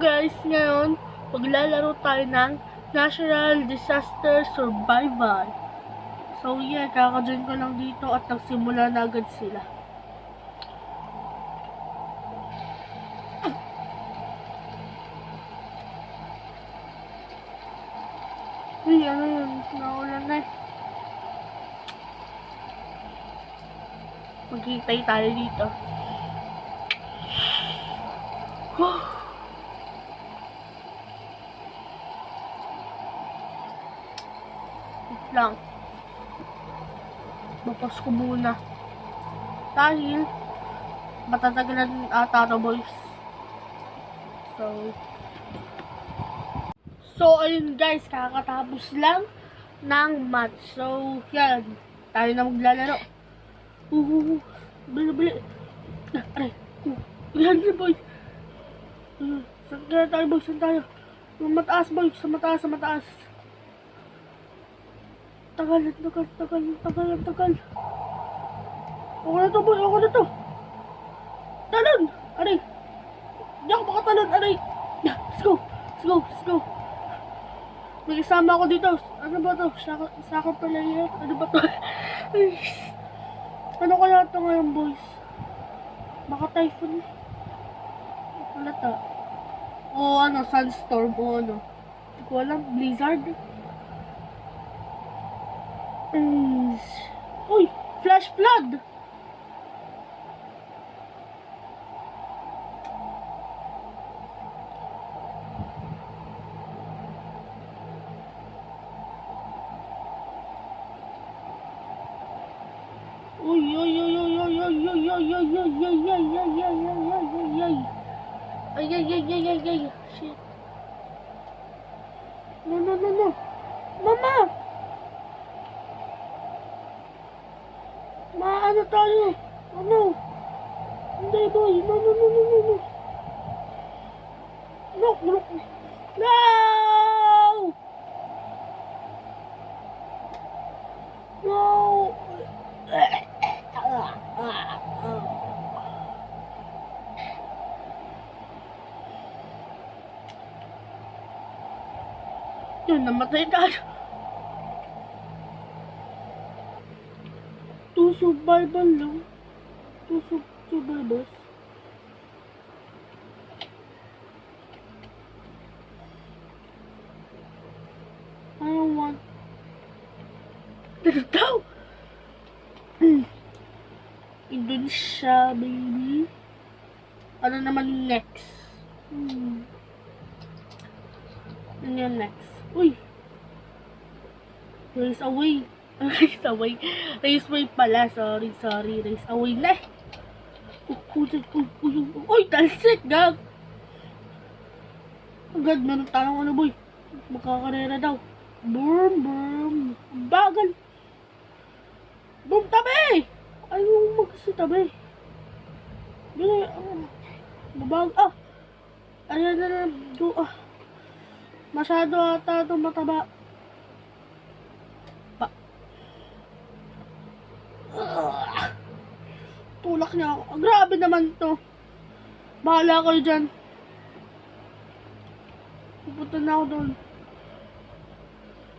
guys, ngayon, maglalaro tayo ng National Disaster Survival. So yeah, kakajoin ko lang dito at nagsimula na agad sila. Uy, ano yun? Naulan na eh. Maghintay tayo dito. Wait lang. Bukas ko muna. Dahil, matatagalan ata to boys. So, so ayun guys, kakatapos lang ng match. So, yan. Tayo na maglalaro. Uh, bili, bili. Aray. Uh, yan si boy. Uh, saan kaya tayo boy? Saan tayo? Mataas boy. Sa mataas, sa mataas. Tagal, tagal, tagal, tagal, tagal. Ako na to boy, ako na to. Talon! Aray! Hindi ako makatalon, aray! Let's go! Let's go! Let's go! May kasama ako dito. Ano ba to? Saka, pala yan. Ano ba to? Ay, ano kaya ito ngayon, boys? Baka typhoon. Wala ta. O ano, sunstorm o ano. Hindi ko alam. Blizzard. Ay, Uy! Flash flood! Shit. No, no, no, no. Mama! Maano tayo? Ano? Hindi, boy. No, no, no, no, no, no. No, no. No! No! Yun, namatay tayo. To survival lang. To su survivors. I don't want... Dito daw! Hmm. Indonesia, baby. Ano naman next? Hmm. Ano yan next? Uy! Race away. Race away. Race away pala. Sorry, sorry. Race away na. Uy, uy, talsik, gag! Agad, meron tayong ano, boy. Makakarera daw. Boom, boom. Bagal. Boom, tabi! Ayaw magsitabi. Bili, ah. Babag, ah. Ayan na na, do, ah. Masyado ata ito mataba. Pa. Ah. Tulak niya ako. Ah, grabe naman to. Bahala kayo dyan. Pupunta na ako doon.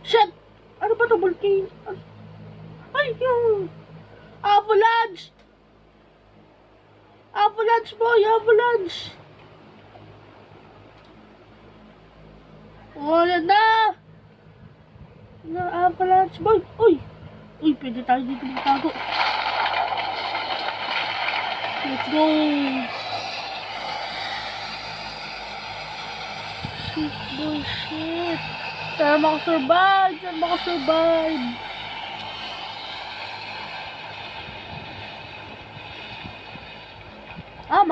Shit! Ano ba to, volcano? Ay, yung... Avalanche! Avalanche boy! Avalanche! Wala na! Na avalanche boy! Uy! Uy, pwede tayo dito magtago. Let's go! Shit boy, shit! Sana makasurvive! Sana makasurvive!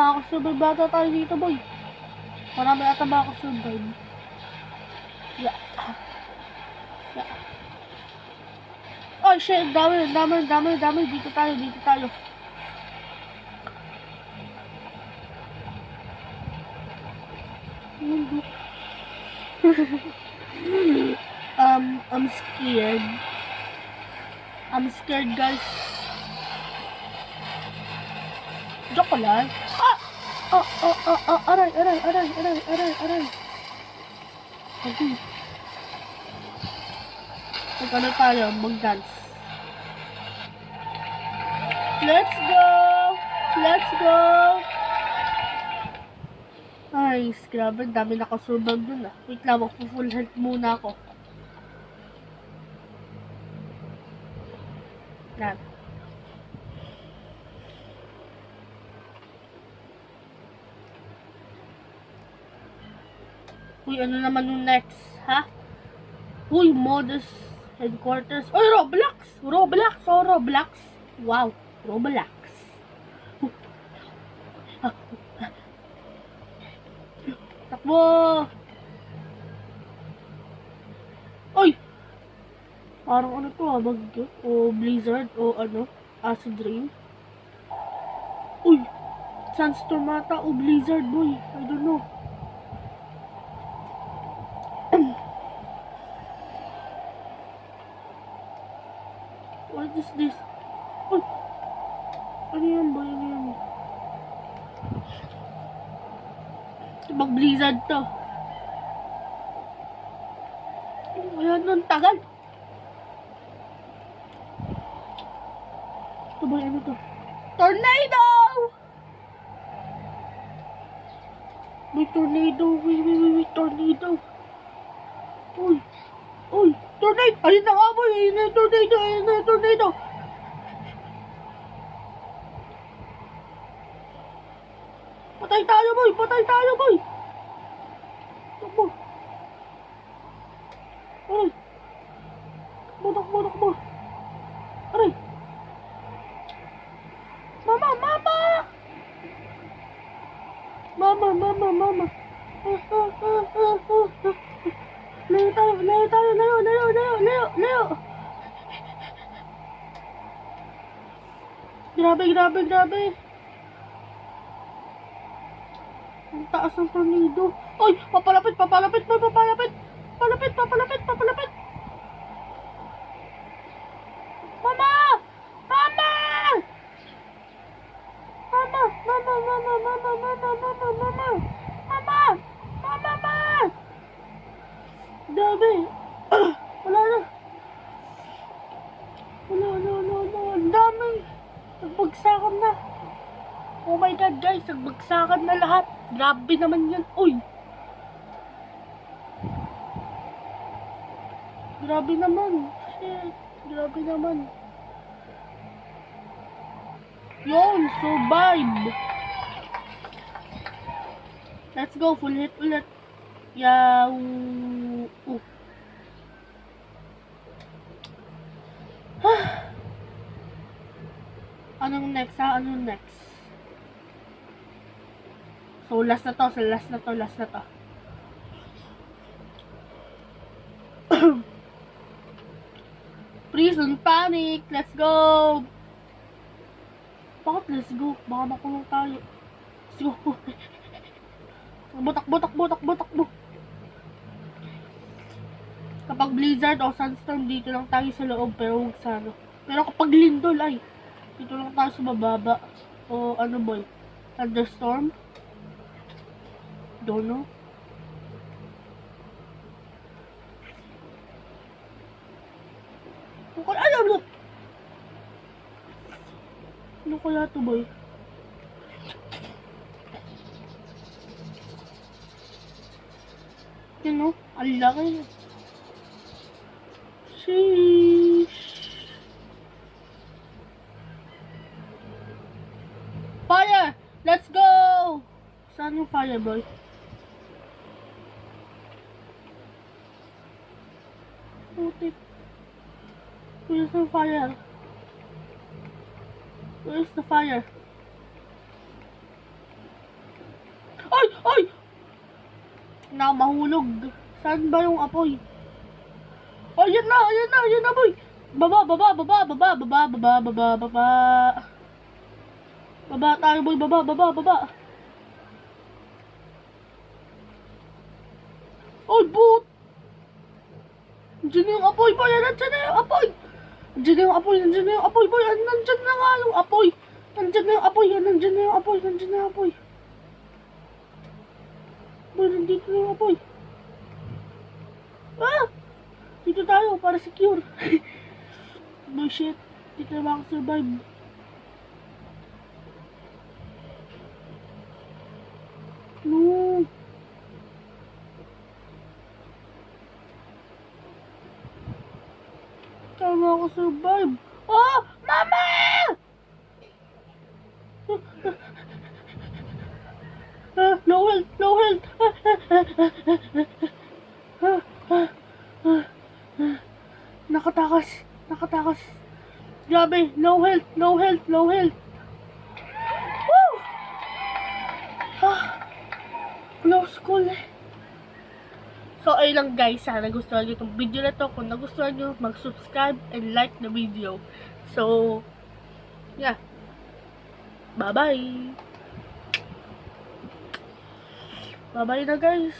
Makakasurvive ata tayo dito, boy. Marami ata makakasurvive. Yeah. Yeah. Oh, shit. Dami, dami, dami, dami. Dito tayo, dito tayo. Um, I'm scared. I'm scared, guys. Joke ko lang. Ah! あ、あ、あ、あ、あらい、あらい、あらい、あらい、あらい、あらい。Pag okay. ano tayo, mag-dance. Let's go! Let's go! Ay, grabe, dami nakasubang dun ah. Wait lang, magpo-full health muna ako. Grabe. Uy, ano naman yung next, ha? Uy, modus headquarters. Uy, Roblox! Roblox! Oh, Roblox! Wow, Roblox. Takbo! Uy! Parang ano to ah, bagyo? O blizzard? O ano? Acid rain? Uy! Sandstorm ata o blizzard boy. I don't know. What is this? Uy! Ano yan ba? Ano yan? Mag-blizzard to. Ayan, ang tagal. Ito ba ano to? Tornado! May tornado. Wait, wait, wait, wait. Tornado. Uy. Uy. Tornado. Ayun na nga boy. Ayun na tornado. Ayun na tornado. Patay tayo boy. Patay tayo boy. Takbo. Aray. Takbo, takbo, takbo. Aray. Mama, mama! Mama, mama, mama. Ah, ah, ah, ah, ah, ah. Layo tayo, layo tayo, layo, layo, layo, layo, layo. Grabe, grabe, grabe. Ang taas ng tornado. Oy, papalapit, papalapit. Papalapit, Dami! Nagbagsakan na! Oh my God, guys! Nagbagsakan na lahat! Grabe naman yan! Uy! Grabe naman! Shit! Grabe naman! Yun! Survive! Let's go! Full hit ulit! Yaw! Uh. Anong next ha? Anong next? So, last na to. So, last na to. Last na to. Prison panic! Let's go! Bakit let's go? Baka makulong tayo. Let's go! Takbo, takbo, takbo, takbo, takbo! Kapag blizzard o sandstorm, dito lang tayo sa loob, pero huwag sa ano. Pero kapag lindol, ay, dito lang tayo sa bababa. O ano boy? Thunderstorm? Don't know. Ano kaya, ano? Ano kaya to boy? Yun o, ang laki na. yung fireball. Putik. Where's the fire? Where's the fire? Ay! Ay! Na, mahulog. Saan ba yung apoy? Oh, yan na! Yan na! Yan na, boy! Baba, baba, baba, baba, baba, baba, baba, baba. Baba tayo, boy. Baba, baba, baba. Ay, boot! Nandiyan na yung apoy, boy! Nandiyan na yung apoy! Nandiyan na yung apoy! Nandiyan na yung apoy, boy! Nandiyan na nga yung apoy! Nandiyan na yung apoy! Nandiyan na yung apoy! Nandiyan na yung apoy! apoy. Nandito na yung apoy. Ah! Dito tayo para secure. Bullshit. Dito na makasurvive. No. Tama survive. Oh! Mama! Ah, low health, low health. Nakatakas, nakatakas. Grabe, low health, low health, low health. Woo! Ah, close call eh. So, ayun lang guys. Sana gustuhan nyo itong video na to. Kung nagustuhan nyo, mag-subscribe and like the video. So, yeah. Bye-bye. Bye-bye na guys.